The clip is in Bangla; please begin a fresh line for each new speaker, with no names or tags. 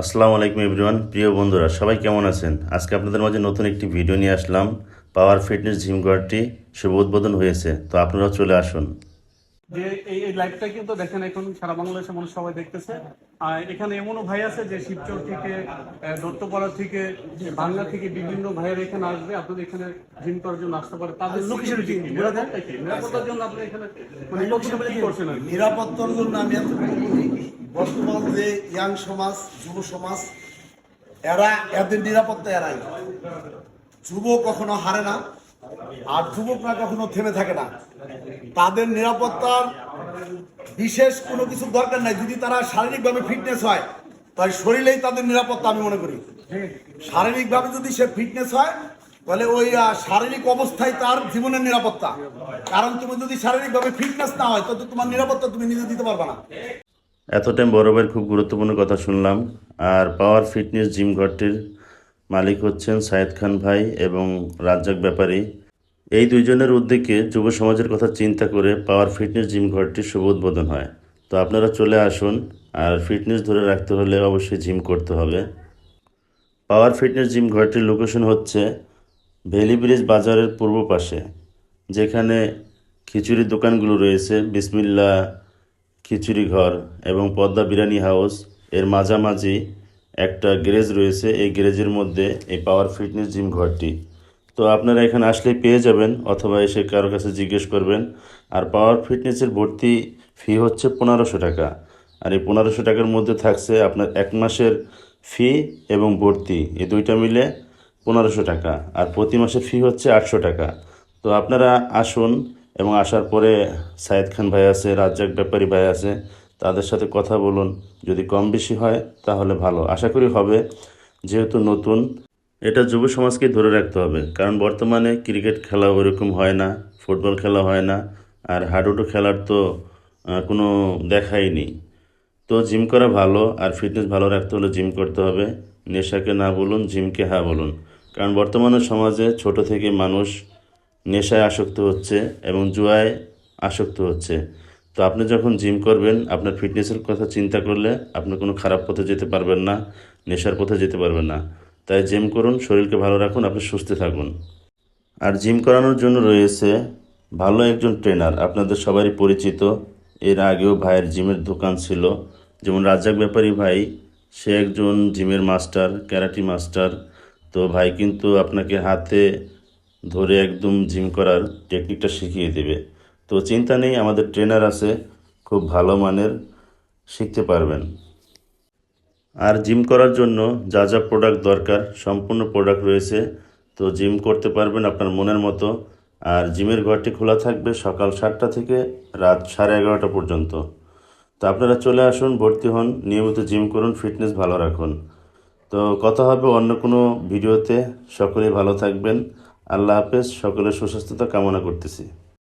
আসসালামু আলাইকুম এভরিওয়ান প্রিয় বন্ধুরা সবাই কেমন আছেন? আজকে আপনাদের মাঝে নতুন একটি ভিডিও নিয়ে আসলাম। পাওয়ার ফিটনেস জিম ঘরটি শুভ উদ্বোধন হয়েছে তো আপনারাও চলে আসুন।
যে এই এই লাইভটা কিন্তু দেখেন এখন সারা বাংলাদেশের মানুষ সবাই দেখতেছে। আর এখানে এমনও ভাই আছে যে শিবচর থেকে দত্তপাড়া থেকে বাংলা থেকে বিভিন্ন ভাইয়ের এখানে আসবে। আপনাদের এখানে জিম করার জন্য আসতে পারে। তাদের লোকেশন নিরাপত্তা নিরাপত্তার জন্য আপনি এখানে মানে লোকেশন করছেন
নিরাপত্তার জন্য আমি বর্তমান যে ইয়াং সমাজ, যুব সমাজ, এরা এদের নিরাপত্তা এরাই যুব কখনো হারে না, আর যুবকরা কখনো থেমে থাকে না। তাদের নিরাপত্তার বিশেষ কোনো কিছু দরকার নাই। যদি তারা শারীরিকভাবে ফিটনেস হয় তাহলে শরীরেই তাদের নিরাপত্তা আমি মনে করি। শারীরিকভাবে যদি সে ফিটনেস হয়, তাহলে ওই শারীরিক অবস্থায় তার জীবনের নিরাপত্তা। কারণ তুমি যদি শারীরিকভাবে ফিটনেস না হয় তো তোমার নিরাপত্তা তুমি নিজে দিতে পারবে না।
এত টাইম বড় ভাইয়ের খুব গুরুত্বপূর্ণ কথা শুনলাম। আর পাওয়ার ফিটনেস জিম ঘরটির মালিক হচ্ছেন সায়েদ খান ভাই এবং রাজ্জাক ব্যাপারী। এই দুইজনের উদ্যোগে যুব সমাজের কথা চিন্তা করে পাওয়ার ফিটনেস জিম ঘরটির শুভ উদ্বোধন হয়। তো আপনারা চলে আসুন, আর ফিটনেস ধরে রাখতে হলে অবশ্যই জিম করতে হবে। পাওয়ার ফিটনেস জিম ঘরটির লোকেশন হচ্ছে ভ্যালি ব্রিজ বাজারের পূর্ব পাশে, যেখানে খিচুড়ির দোকানগুলো রয়েছে। বিসমিল্লা খিচুড়ি ঘর এবং পদ্মা বিরিয়ানি হাউস, এর মাঝামাঝি একটা গ্যারেজ রয়েছে। এই গ্যারেজের মধ্যে এই পাওয়ার ফিটনেস জিম ঘরটি। তো আপনারা এখানে আসলেই পেয়ে যাবেন অথবা এসে কারও কাছে জিজ্ঞেস করবেন, আর পাওয়ার ফিটনেসের ভর্তি ফি হচ্ছে পনেরোশো টাকা? আর এই পনেরোশো টাকার মধ্যে থাকছে আপনার এক মাসের ফি এবং ভর্তি। এই দুইটা মিলে পনেরোশো টাকা। আর প্রতি মাসের ফি হচ্ছে আটশো টাকা। তো আপনারা আসুন এবং আসার পরে সায়েদ খান ভাই আছে, রাজ্জাক ব্যাপারী ভাই আছে, তাদের সাথে কথা বলুন। যদি কম বেশি হয়, তাহলে ভালো। আশা করি হবে, যেহেতু নতুন। এটা যুব সমাজকে ধরে রাখতে হবে। কারণ বর্তমানে ক্রিকেট খেলা ওরকম হয় না, ফুটবল খেলা হয় না, আর হাডুডু খেলার তো কোনো দেখাই নেই। তো জিম করা ভালো, আর ফিটনেস ভালো রাখতে হলে জিম করতে হবে। নেশাকে না বলুন, জিমকে হ্যাঁ বলুন। কারণ বর্তমানে সমাজে ছোট থেকে মানুষ নেশায় আসক্ত হচ্ছে এবং জুয়ায় আসক্ত হচ্ছে। তো আপনি যখন জিম করবেন, আপনার ফিটনেসের কথা চিন্তা করলে আপনি কোনো খারাপ পথে যেতে পারবেন না, নেশার পথে যেতে পারবেন না। তাই জিম করুন, শরীরকে ভালো রাখুন, আপনি সুস্থ থাকুন। আর জিম করানোর জন্য রয়েছে ভালো একজন ট্রেনার। আপনাদের সবারই পরিচিত, এর আগেও ভাইয়ের জিমের দোকান ছিল। যেমন রাজ্জাক ব্যাপারী ভাই, সে একজন জিমের মাস্টার, ক্যারাটি মাস্টার। তো ভাই কিন্তু আপনাকে হাতে ধরে একদম জিম করার টেকনিকটা শিখিয়ে দেবে। তো চিন্তা নেই, আমাদের ট্রেনার আছে, খুব ভালো মানের, শিখতে পারবেন। আর জিম করার জন্য যা যা প্রোডাক্ট দরকার, সম্পূর্ণ প্রোডাক্ট রয়েছে। তো জিম করতে পারবেন আপনার মনের মতো। আর জিমের ঘরটি খোলা থাকবে সকাল সাতটা থেকে রাত সাড়ে এগারোটা পর্যন্ত। তো আপনারা চলে আসুন, ভর্তি হন, নিয়মিত জিম করুন ফিটনেস ভালো রাখুন। তো কথা হবে অন্য কোনো ভিডিওতে। সকলেই ভালো থাকবেন। আল্লাহ হাফেজ সকলের সুস্বাস্থ্যতা কামনা করতেছি।